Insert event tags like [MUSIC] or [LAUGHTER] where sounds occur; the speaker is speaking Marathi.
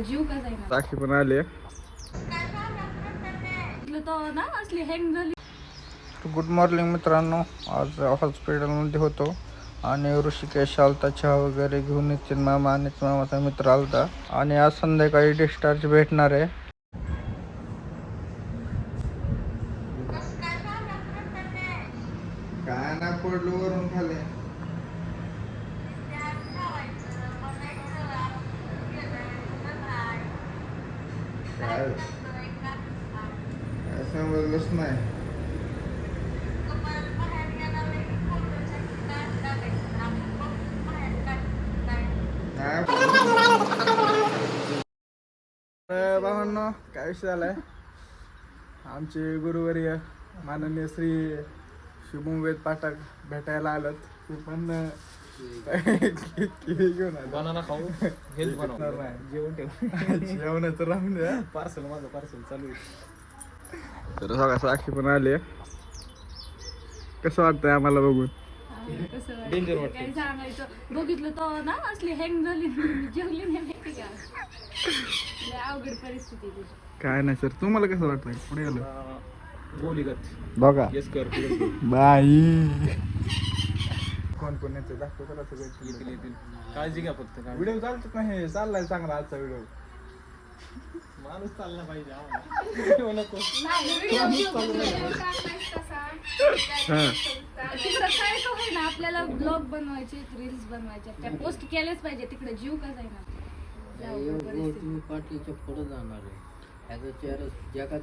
जीव साक्षी पण आली. म्हटलं तर ना असली हँग झाली. गुड मॉर्निंग मित्रांनो. आज हॉस्पिटलमध्ये होतो. आणि ऋषिकेश आलता चहा वगैरे घेऊन नितीन मामा आणि नितीन मामाचा मित्र आलता. आणि आज संध्याकाळी डिस्चार्ज भेटणार आहे. काय ना पडलो वरून खाली. काय? काय समजलंच नाही. तर काय विषय झालाय? आमचे गुरुवर्य माननीय श्री शुभम वेद पाठक भेटायला आलत. ते पण घेऊन आले. बनाना खाऊ हेल्थ [LAUGHS] नाही. जेवण ठेव. [LAUGHS] जेवणाचं राहून द्या. पार्सल माझं पार्सल चालू आहे. तर सगळं साक्षी पण आले कसं वाटतंय आम्हाला बघून? कसं वाटतं? सांगायचं? बघितलं तर ना असली हँग झाली जेवली नाही माहिती का? लय अवघड परिस्थिती काय नाही सर तुम्हाला कसं वाटतंय? पुढे गेलो गोलीगत. बघा. येस कर पुढे बाई. कोण कोण येते दाखव करा येतील सगळं येतील. काळजी घ्या फक्त काळजी. व्हिडिओ चालतात नाही चाललाय चांगला आजचा व्हिडिओ. माणूस चालला पाहिजे आम्हाला [LAUGHS] नको. हा. तिकडं काय का होईना आपल्याला ब्लॉग बनवायचे रील्स बनवायचे त्या पोस्ट केल्याच पाहिजे तिकडे जीव का जाईना. अवघड परिस्थिती. तुम्ही पाठीच्या पुढे जाणार आहे. ह्याचा चेहरा जगात